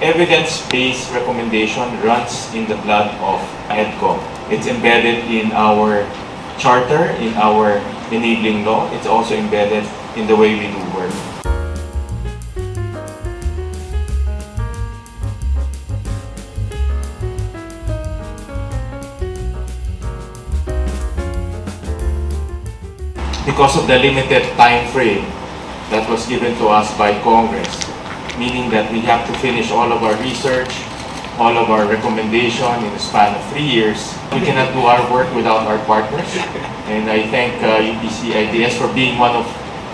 evidence-based recommendation runs in the blood of EDCOM. It's embedded in our charter, in our enabling law. It's also embedded in the way we do work. because of the limited time frame that was given to us by Congress, meaning that we have to finish all of our research, all of our recommendation in the span of three years. We cannot do our work without our partners, and I thank uh, UPC IDS for being one of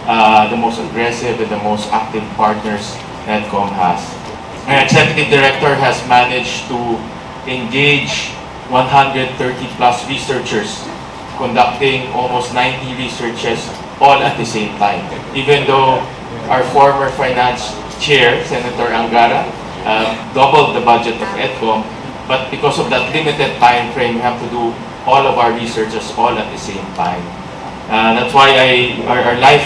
uh, the most aggressive and the most active partners NetCom has. My executive director has managed to engage 130 plus researchers conducting almost 90 researches all at the same time. Even though our former finance chair, Senator Angara, uh, doubled the budget of EDCOM, but because of that limited time frame, we have to do all of our researches all at the same time. Uh, that's why I, our, our life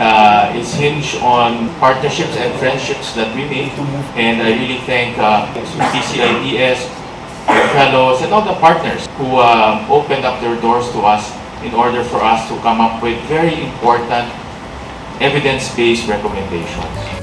uh, is hinged on partnerships and friendships that we make. And I really thank uh, PCIDS, our fellows, and all the partners who um, opened up their doors to us in order for us to come up with very important evidence-based recommendations.